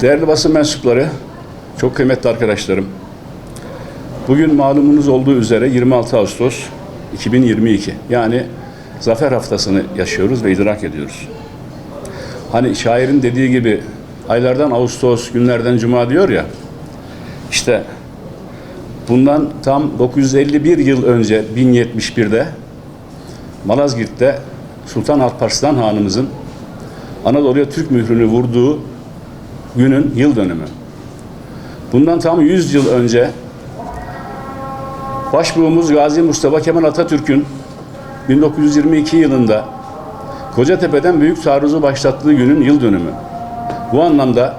Değerli basın mensupları, çok kıymetli arkadaşlarım. Bugün malumunuz olduğu üzere 26 Ağustos 2022. Yani Zafer Haftası'nı yaşıyoruz ve idrak ediyoruz. Hani şairin dediği gibi aylardan Ağustos, günlerden Cuma diyor ya. İşte bundan tam 951 yıl önce 1071'de Malazgirt'te Sultan Alparslan Hanımızın Anadolu'ya Türk mührünü vurduğu günün yıl dönümü. Bundan tam 100 yıl önce Başbuğumuz Gazi Mustafa Kemal Atatürk'ün 1922 yılında Kocatepe'den büyük taarruzu başlattığı günün yıl dönümü. Bu anlamda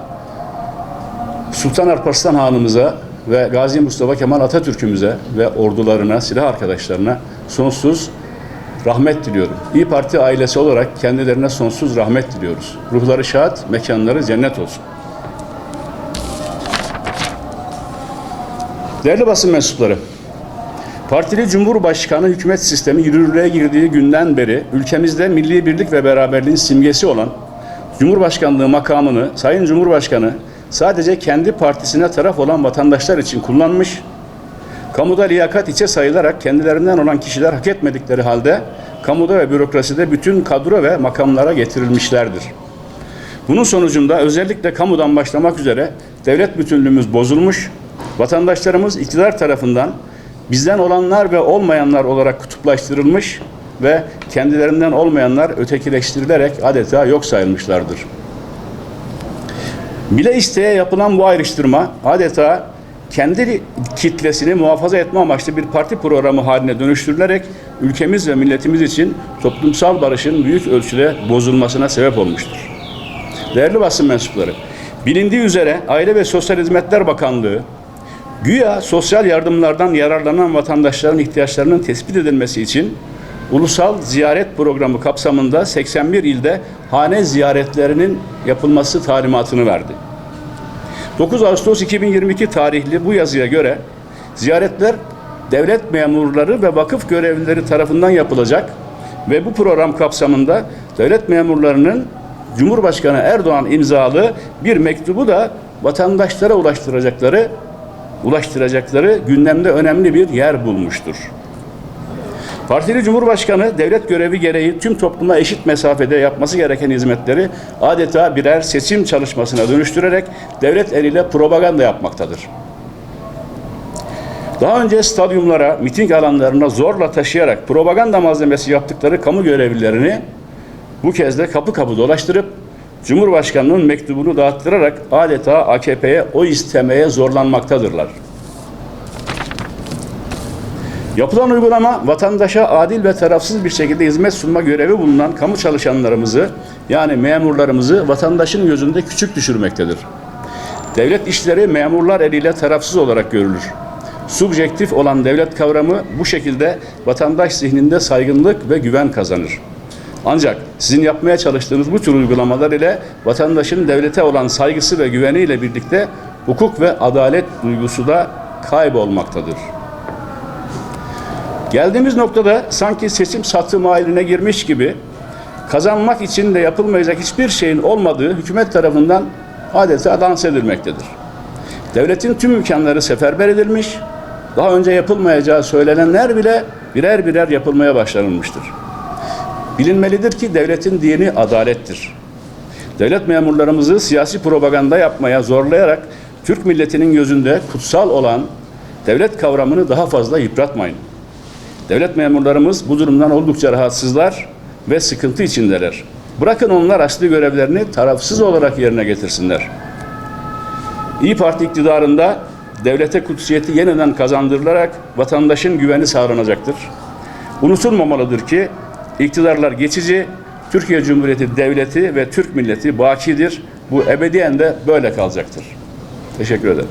Sultan Alparslan Hanımıza ve Gazi Mustafa Kemal Atatürk'ümüze ve ordularına, silah arkadaşlarına sonsuz rahmet diliyorum. İyi Parti ailesi olarak kendilerine sonsuz rahmet diliyoruz. Ruhları şad, mekanları cennet olsun. Değerli basın mensupları, Partili Cumhurbaşkanı hükümet sistemi yürürlüğe girdiği günden beri ülkemizde milli birlik ve beraberliğin simgesi olan Cumhurbaşkanlığı makamını Sayın Cumhurbaşkanı sadece kendi partisine taraf olan vatandaşlar için kullanmış, kamuda liyakat içe sayılarak kendilerinden olan kişiler hak etmedikleri halde kamuda ve bürokraside bütün kadro ve makamlara getirilmişlerdir. Bunun sonucunda özellikle kamudan başlamak üzere devlet bütünlüğümüz bozulmuş, vatandaşlarımız iktidar tarafından bizden olanlar ve olmayanlar olarak kutuplaştırılmış ve kendilerinden olmayanlar ötekileştirilerek adeta yok sayılmışlardır. Bile isteye yapılan bu ayrıştırma adeta kendi kitlesini muhafaza etme amaçlı bir parti programı haline dönüştürülerek ülkemiz ve milletimiz için toplumsal barışın büyük ölçüde bozulmasına sebep olmuştur. Değerli basın mensupları, bilindiği üzere Aile ve Sosyal Hizmetler Bakanlığı, güya sosyal yardımlardan yararlanan vatandaşların ihtiyaçlarının tespit edilmesi için ulusal ziyaret programı kapsamında 81 ilde hane ziyaretlerinin yapılması talimatını verdi. 9 Ağustos 2022 tarihli bu yazıya göre ziyaretler devlet memurları ve vakıf görevlileri tarafından yapılacak ve bu program kapsamında devlet memurlarının Cumhurbaşkanı Erdoğan imzalı bir mektubu da vatandaşlara ulaştıracakları ulaştıracakları gündemde önemli bir yer bulmuştur. Partili Cumhurbaşkanı devlet görevi gereği tüm topluma eşit mesafede yapması gereken hizmetleri adeta birer seçim çalışmasına dönüştürerek devlet eliyle propaganda yapmaktadır. Daha önce stadyumlara, miting alanlarına zorla taşıyarak propaganda malzemesi yaptıkları kamu görevlilerini bu kez de kapı kapı dolaştırıp Cumhurbaşkanının mektubunu dağıttırarak adeta AKP'ye oy istemeye zorlanmaktadırlar. Yapılan uygulama vatandaşa adil ve tarafsız bir şekilde hizmet sunma görevi bulunan kamu çalışanlarımızı yani memurlarımızı vatandaşın gözünde küçük düşürmektedir. Devlet işleri memurlar eliyle tarafsız olarak görülür. Subjektif olan devlet kavramı bu şekilde vatandaş zihninde saygınlık ve güven kazanır. Ancak sizin yapmaya çalıştığınız bu tür uygulamalar ile vatandaşın devlete olan saygısı ve güveniyle birlikte hukuk ve adalet duygusu da kaybolmaktadır. Geldiğimiz noktada sanki seçim satım haline girmiş gibi kazanmak için de yapılmayacak hiçbir şeyin olmadığı hükümet tarafından adeta dans edilmektedir. Devletin tüm imkanları seferber edilmiş, daha önce yapılmayacağı söylenenler bile birer birer yapılmaya başlanılmıştır. Bilinmelidir ki devletin dini adalettir. Devlet memurlarımızı siyasi propaganda yapmaya zorlayarak Türk milletinin gözünde kutsal olan devlet kavramını daha fazla yıpratmayın. Devlet memurlarımız bu durumdan oldukça rahatsızlar ve sıkıntı içindeler. Bırakın onlar asli görevlerini tarafsız olarak yerine getirsinler. İyi Parti iktidarında devlete kutsiyeti yeniden kazandırılarak vatandaşın güveni sağlanacaktır. Unutulmamalıdır ki iktidarlar geçici, Türkiye Cumhuriyeti Devleti ve Türk milleti bakidir. Bu ebediyen de böyle kalacaktır. Teşekkür ederim.